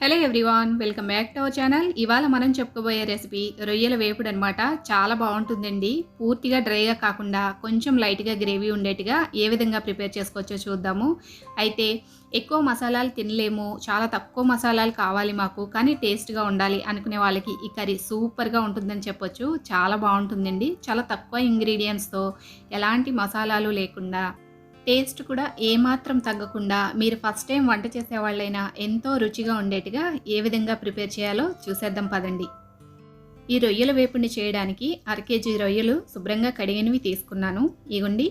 Hello everyone welcome back to our channel ఇవాళ మనం చెప్పుకోబోయే రెసిపీ రొయ్యల వేపుడు అనమాట చాలా బాగుంటుందండి. పూర్తిగా డ్రైగా కాకుండా కొంచెం లైట్గా గ్రేవీ ఉండేట్టుగా ఏ విధంగా ప్రిపేర్ చేసుకోవచ్చో చూద్దాము. అయితే ఎక్కువ మసాలాలు తినలేము చాలా తక్కువ మసాలాలు కావాలి మాకు కానీ టేస్ట్గా ఉండాలి అనుకునే వాళ్ళకి ఈ కర్రీ సూపర్గా ఉంటుందని చెప్పొచ్చు. చాలా బాగుంటుందండి. చాలా తక్కువ ఇంగ్రీడియంట్స్తో ఎలాంటి మసాలాలు లేకుండా టేస్ట్ కూడా ఏమాత్రం తగ్గకుండా మీరు ఫస్ట్ టైం వంట చేసే వాళ్ళైనా ఎంతో రుచిగా ఉండేట్టుగా ఏ విధంగా ప్రిపేర్ చేయాలో చూసేద్దాం పదండి. ఈ రొయ్యల వేపుని చేయడానికి అర కేజీ రొయ్యలు శుభ్రంగా కడిగినవి తీసుకున్నాను. ఇగుండి.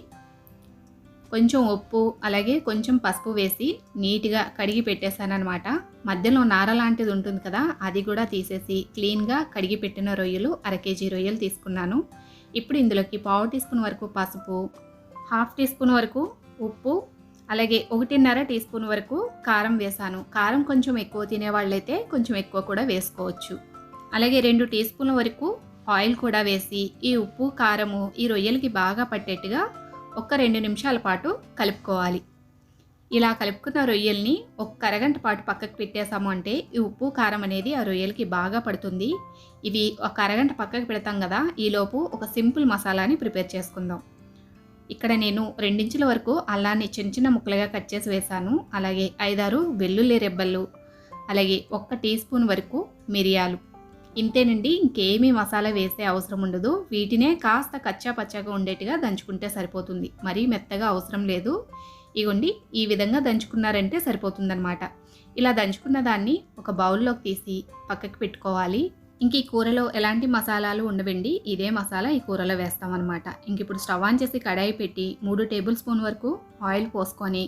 కొంచెం ఉప్పు అలాగే కొంచెం పసుపు వేసి నీట్గా కడిగి పెట్టేశానమాట మధ్యలో నార లాంటిది ఉంటుంది కదా అది కూడా తీసేసి క్లీన్గా కడిగి పెట్టిన రొయ్యలు అర కేజీ రొయ్యలు తీసుకున్నాను. ఇప్పుడు ఇందులోకి పావు టీ స్పూన్ వరకు పసుపు హాఫ్ టీ స్పూన్ వరకు ఉప్పు అలాగే ఒకటిన్నర టీ స్పూన్ వరకు కారం వేసాను. కారం కొంచెం ఎక్కువ తినేవాళ్ళైతే కొంచెం ఎక్కువ కూడా వేసుకోవచ్చు. అలాగే రెండు టీ స్పూన్ల వరకు ఆయిల్ కూడా వేసి ఈ ఉప్పు కారము ఈ రొయ్యలకి బాగా పట్టేట్టుగా ఒక రెండు నిమిషాల పాటు కలుపుకోవాలి. ఇలా కలుపుకున్న రొయ్యల్ని ఒక అరగంట పాటు పక్కకు పెట్టేసాము అంటే ఈ ఉప్పు కారం అనేది ఆ రొయ్యలకి బాగా పడుతుంది. ఇవి ఒక అరగంట పక్కకు పెడతాం కదా ఈలోపు ఒక సింపుల్ మసాలాని ప్రిపేర్ చేసుకుందాం. ఇక్కడ నేను రెండించుల వరకు అల్లాన్ని చిన్న చిన్న ముక్కలుగా కట్ చేసి వేశాను అలాగే ఐదారు వెల్లుల్లి రెబ్బలు అలాగే ఒక్క టీ స్పూన్ వరకు మిరియాలు. ఇంతేనండి ఇంకేమీ మసాలా వేసే అవసరం ఉండదు. వీటినే కాస్త కచ్చా పచ్చాగా ఉండేట్టుగా దంచుకుంటే సరిపోతుంది. మరీ మెత్తగా అవసరం లేదు. ఇగోండి ఈ విధంగా దంచుకున్నారంటే సరిపోతుందనమాట ఇలా దంచుకున్న దాన్ని ఒక బౌల్లోకి తీసి పక్కకి పెట్టుకోవాలి. ఇంక ఈ కూరలో ఎలాంటి మసాలాలు ఉండవండి. ఇదే మసాలా ఈ కూరలో వేస్తామన్నమాట. ఇంక ఇప్పుడు స్టవ్ ఆన్ చేసి కడాయి పెట్టి మూడు టేబుల్ స్పూన్ వరకు ఆయిల్ పోసుకొని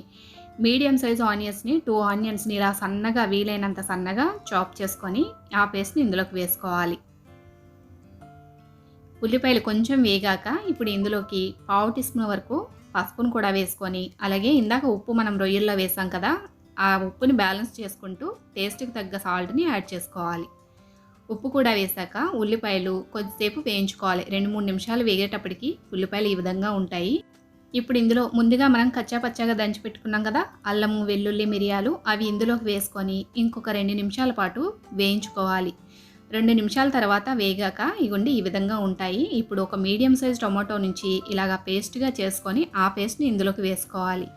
మీడియం సైజ్ ఆనియన్స్ని టూ ఆనియన్స్ని ఇలా సన్నగా వీలైనంత సన్నగా చాప్ చేసుకొని ఆ పేస్ట్ని ఇందులోకి వేసుకోవాలి. ఉల్లిపాయలు కొంచెం వేగాక ఇప్పుడు ఇందులోకి పావు టీ స్పూన్ వరకు పసుపును కూడా వేసుకొని అలాగే ఇందాక ఉప్పు మనం రొయ్యల్లో వేసాం కదా ఆ ఉప్పుని బ్యాలెన్స్ చేసుకుంటూ టేస్ట్కి తగ్గ సాల్ట్ని యాడ్ చేసుకోవాలి. ఉప్పు కూడా వేసాక ఉల్లిపాయలు కొద్దిసేపు వేయించుకోవాలి. రెండు మూడు నిమిషాలు వేగేటప్పటికి ఉల్లిపాయలు ఈ విధంగా ఉంటాయి. ఇప్పుడు ఇందులో ముందుగా మనం కచ్చా పచ్చాగా దంచి పెట్టుకున్నాం కదా అల్లము వెల్లుల్లి మిరియాలు అవి ఇందులోకి వేసుకొని ఇంకొక రెండు నిమిషాల పాటు వేయించుకోవాలి. రెండు నిమిషాల తర్వాత వేగాక ఇగుండి ఈ విధంగా ఉంటాయి. ఇప్పుడు ఒక మీడియం సైజ్ టొమాటో నుంచి ఇలాగా పేస్ట్గా చేసుకొని ఆ పేస్ట్ని ఇందులోకి వేసుకోవాలి.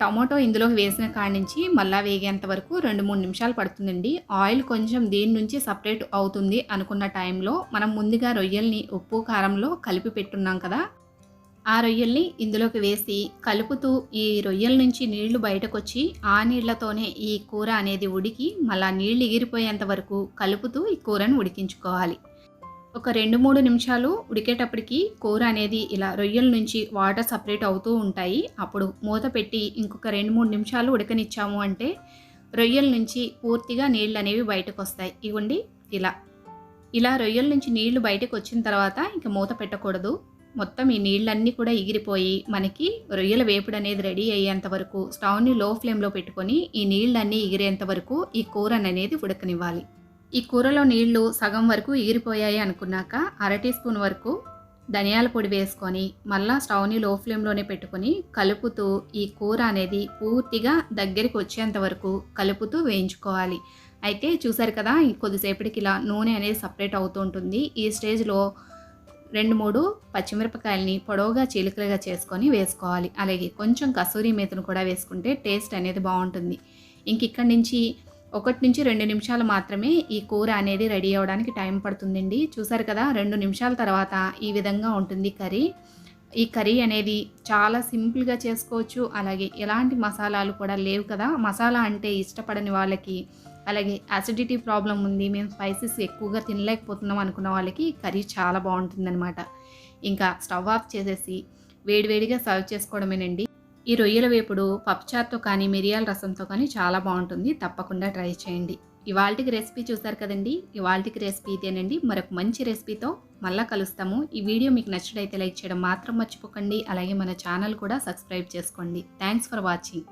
టమాటో ఇందులోకి వేసిన కాడి నుంచి మళ్ళా వేగేంత వరకు రెండు మూడు నిమిషాలు పడుతుందండి. ఆయిల్ కొంచెం దీని నుంచి సపరేట్ అవుతుంది అనుకున్న టైంలో మనం ముందుగా రొయ్యల్ని ఉప్పు కారంలో కలిపి పెట్టున్నాం కదా. ఆ రొయ్యల్ని ఇందులోకి వేసి కలుపుతూ ఈ రొయ్యల నుంచి నీళ్ళు బయటకు వచ్చి ఆ నీళ్ళతోనే ఈ కూర అనేది ఉడికి మళ్ళా నీళ్ళు ఎగిరిపోయేంత వరకు కలుపుతూ ఈ కూరను ఉడికించుకోవాలి. ఒక రెండు మూడు నిమిషాలు ఉడికేటప్పటికి కూర అనేది ఇలా రొయ్యల నుంచి వాటర్ సపరేట్ అవుతూ ఉంటాయి. అప్పుడు మూత పెట్టి ఇంకొక రెండు మూడు నిమిషాలు ఉడకనిచ్చాము అంటే రొయ్యల నుంచి పూర్తిగా నీళ్ళు అనేవి బయటకు వస్తాయి ఇవ్వండి ఇలా. ఇలా రొయ్యల నుంచి నీళ్ళు బయటకు వచ్చిన తర్వాత ఇంక మూత పెట్టకూడదు. మొత్తం ఈ నీళ్ళన్నీ కూడా ఎగిరిపోయి మనకి రొయ్యల వేపుడు అనేది రెడీ అయ్యేంత వరకు స్టవ్ని లో ఫ్లేమ్లో పెట్టుకొని ఈ నీళ్ళన్నీ ఎగిరేంత వరకు ఈ కూర అనేది ఉడకనివ్వాలి. ఈ కూరలో నీళ్ళు సగం వరకు ఎగిరిపోయాయి అనుకున్నాక అర టీ స్పూన్ వరకు ధనియాల పొడి వేసుకొని మళ్ళా స్టవ్ని లో ఫ్లేమ్లోనే పెట్టుకొని కలుపుతూ ఈ కూర అనేది పూర్తిగా దగ్గరికి వచ్చేంత వరకు కలుపుతూ వేయించుకోవాలి. అయితే చూసారు కదా కొద్దిసేపటికి ఇలా నూనె అనేది సపరేట్ అవుతూ ఉంటుంది. ఈ స్టేజ్లో రెండు మూడు పచ్చిమిరపకాయలని పొడవుగా చీలికలుగా చేసుకొని వేసుకోవాలి. అలాగే కొంచెం కసూరి మేతను కూడా వేసుకుంటే టేస్ట్ అనేది బాగుంటుంది. ఇంక ఇక్కడి నుంచి ఒకటి నుంచి రెండు నిమిషాలు మాత్రమే ఈ కూర అనేది రెడీ అవ్వడానికి టైం పడుతుందండి. చూసారు కదా రెండు నిమిషాల తర్వాత ఈ విధంగా ఉంటుంది కర్రీ. ఈ కర్రీ అనేది చాలా సింపుల్గా చేసుకోవచ్చు. అలాగే ఎలాంటి మసాలాలు కూడా లేవు కదా మసాలా అంటే ఇష్టపడని వాళ్ళకి అలాగే అసిడిటీ ప్రాబ్లం ఉంది మేము స్పైసెస్ ఎక్కువగా తినలేకపోతున్నాం అనుకున్న వాళ్ళకి కర్రీ చాలా బాగుంటుందన్నమాట. ఇంకా స్టవ్ ఆఫ్ చేసేసి వేడివేడిగా సర్వ్ చేసుకోవడమేనండి. ఈ రొయ్యల వేపుడు పప్పుచారుతో కానీ మిరియాల రసంతో కానీ చాలా బాగుంటుంది. తప్పకుండా ట్రై చేయండి. ఇవాళకి రెసిపీ చూసారు కదండి? ఇవాళకి రెసిపీ ఇదేనండి. మరొక మంచి రెసిపీతో మళ్ళీ కలుస్తాము. ఈ వీడియో మీకు నచ్చినట్లయితే లైక్ చేయడం మాత్రం మర్చిపోకండి. అలాగే మన ఛానల్ కూడా సబ్స్క్రైబ్ చేసుకోండి. Thanks for watching.